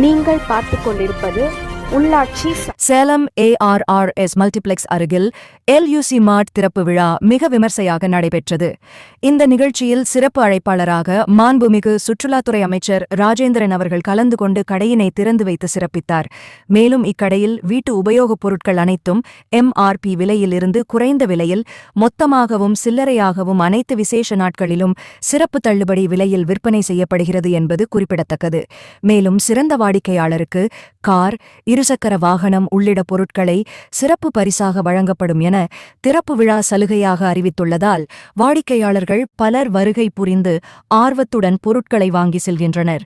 நீங்கள் பார்த்து கொண்டிருப்பது உள்ளாட்சி சேலம் ஏஆர்ஆர்எஸ் மல்டிப்ளெக்ஸ் அருகில் எல்யூசி மார்ட் திறப்பு விழா மிக விமர்சையாக நடைபெற்றது. இந்த நிகழ்ச்சியில் சிறப்பு அழைப்பாளராக மாண்புமிகு சுற்றுலாத்துறை அமைச்சர் ராஜேந்திரன் அவர்கள் கலந்து கொண்டு கடையினை திறந்து வைத்து சிறப்பித்தார். மேலும் இக்கடையில் வீட்டு உபயோகப் பொருட்கள் அனைத்தும் எம்ஆர்பி விலையில் இருந்து குறைந்த விலையில் மொத்தமாகவும் சில்லறையாகவும் அனைத்து விசேஷ நாட்களிலும் சிறப்பு தள்ளுபடி விலையில் விற்பனை செய்யப்படுகிறது என்பது குறிப்பிடத்தக்கது. மேலும் சிறந்த வாடிக்கையாளருக்கு கார் இருசக்கர வாகனம் உள்ளிட்ட பொருட்களை சிறப்பு பரிசாக வழங்கப்படும் என திறப்பு விழா சலுகையாக அறிவித்துள்ளதால் வாடிக்கையாளர்கள் பலர் வருகை புரிந்து ஆர்வத்துடன் பொருட்களை வாங்கி செல்கின்றனர்.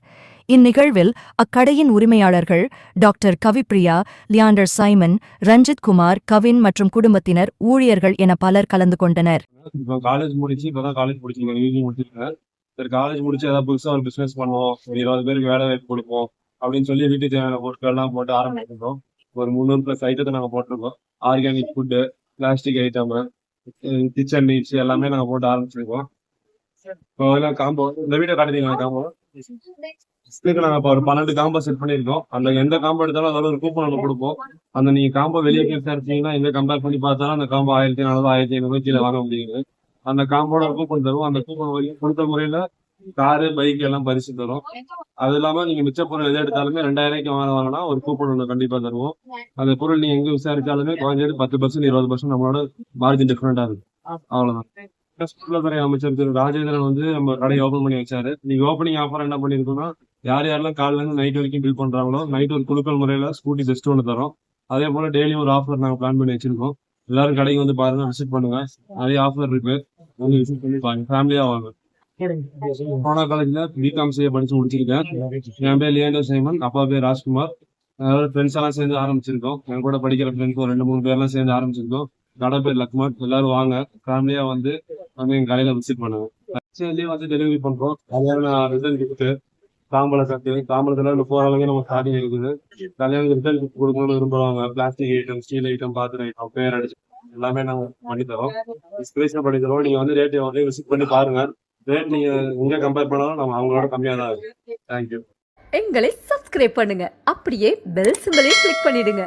இந்நிகழ்வில் அக்கடையின் உரிமையாளர்கள் doctor Kavipriya Leander Simon Ranjith Kumar Kavin மற்றும் குடும்பத்தினர் ஊழியர்கள் என பலர் கலந்து கொண்டனர். காலேஜ் முடிச்சு இப்பதான் காலேஜ் முடிச்சிருக்கேன் காலேஜ் முடிச்சு ஏதாவது ஒரு பிசினஸ் பண்ணுவோம். இருபது பேருக்கு வேலை வாய்ப்பு கொடுப்போம். அப்படின்னு சொல்லி வீட்டுக்கு தேவையான பொருட்கள் எல்லாம் போட்டு ஆரம்பிச்சிருக்கோம். ஒரு முந்நூறு பிளஸ் ஐட்டத்தை நாங்க போட்டிருக்கோம். Organic food plastic item kitchen needs எல்லாமே நாங்க போட்டு ஆரம்பிச்சிருக்கோம். இப்போ காம்போ இந்த வீடியோ காட்டுறீங்களா காம்போ இதுக்கு நாங்க இப்போ ஒரு பன்னெண்டு காம்போ செட் பண்ணியிருக்கோம். அந்த எந்த காம்போ எடுத்தாலும் அதோட ஒரு கூப்பன் ஒன்று கொடுப்போம். அந்த நீங்க காம்போ வெளியே விசாரிச்சீங்கன்னா எங்க கம்பேர் பண்ணி பார்த்தாலும் அந்த காம்போ ஆயிரத்தி நானூறு ஆயிரத்தி ஐநூறு கீழே வாங்க முடியுது. அந்த காம்போட கூப்பன் தரும் அந்த கூப்பன் வரைக்கும் கொடுத்த முறையில காரு பைக் எல்லாம் பரிசு தரும். அது இல்லாம நீங்க மிச்ச பொருள் எதை எடுத்தாலுமே ரெண்டாயிரம் வாங்க வாங்கினா ஒரு கூப்பன் ஒன்று கண்டிப்பா தருவோம். அந்த பொருள் நீங்க எங்க விசாரிச்சாலுமே குறைஞ்சது பத்து பர்சன்ட் இருபது பர்சன்ட் நம்மளோட மார்ஜின் டிஃபரெண்டா இருக்கு அவ்வளவுதான். சுற்றுலாத்துறை அமைச்சர் திரு ராஜேந்திரன் வந்து நம்ம கடையை ஓபன் பண்ணி வச்சாரு. நீங்க ஓப்பனிங் ஆஃபர் என்ன பண்ணிருக்கோம்னா யார் யாரெல்லாம் காலைல இருந்து நைட் வரைக்கும் பில் பண்றாங்களோ நைட் ஒரு குழுக்கள் முறையில ஸ்கூட்டி ஜஸ்ட் ஒன்று தரோம். அதே போல டெய்லி ஒரு ஆஃபர் நாங்க பிளான் பண்ணி வச்சிருக்கோம். எல்லாரும் கடைக்கு வந்து பாருங்க விசிட் பண்ணுங்க. நிறைய ஆஃபர் இருக்கு. வந்து விசிட் பண்ணி பாருங்க. ஃபேமிலியா வாங்க. கொரோனா காலேஜ்ல பிகாம் செய்ய படிச்சு முடிச்சிருக்கேன். என் பேர் லியாண்டர் சைமன் அப்பா பேர் ராஜ்குமார். அதாவது ஃப்ரெண்ட்ஸ் எல்லாம் சேர்ந்து ஆரம்பிச்சிருக்கோம். என் கூட படிக்கிற ஃப்ரெண்ட்ஸ் ஒரு ரெண்டு மூணு பேர்லாம் சேர்ந்து ஆரம்பிச்சிருக்கோம். கடை பேர் லக்மார். எல்லாரும் வாங்க. ஃபேமிலியா வந்து வந்து எங்க கடையில விசிட் பண்ணுங்க ஆக்சுவலி வந்து டெலிவரி பண்றோம். நான் ரிசல்ட் கிஃப்ட் தாம்பள கட்டு தாம்பளத்துல போற அளவுக்கு நம்ம ஸ்டார்டிங் இருக்குது. கல்யாணம் ரிசல்ட் கிஃப்ட் கொடுக்கணும்னு விரும்புறவங்க பிளாஸ்டிக் ஐட்டம் ஸ்டீல் ஐட்டம் பாத்திரம் ஐட்டம் பேர் அடிச்சு எல்லாமே நாங்க பண்ணி தரோம் இன்ஸ்பிரேஷன் பண்ணி தரோம் நீங்க வந்து ரேட் வந்து விசிட் பண்ணி பாருங்க. ரேட் நீங்க எங்க கம்பேர் பண்ணாலும் நம்ம அவங்களோட கம்மியா தான் இருக்கு. தேங்க்யூ எங்களை சப்ஸ்கிரைப் பண்ணுங்க. அப்படியே பெல் சிம்பலையும் கிளிக் பண்ணிடுங்க.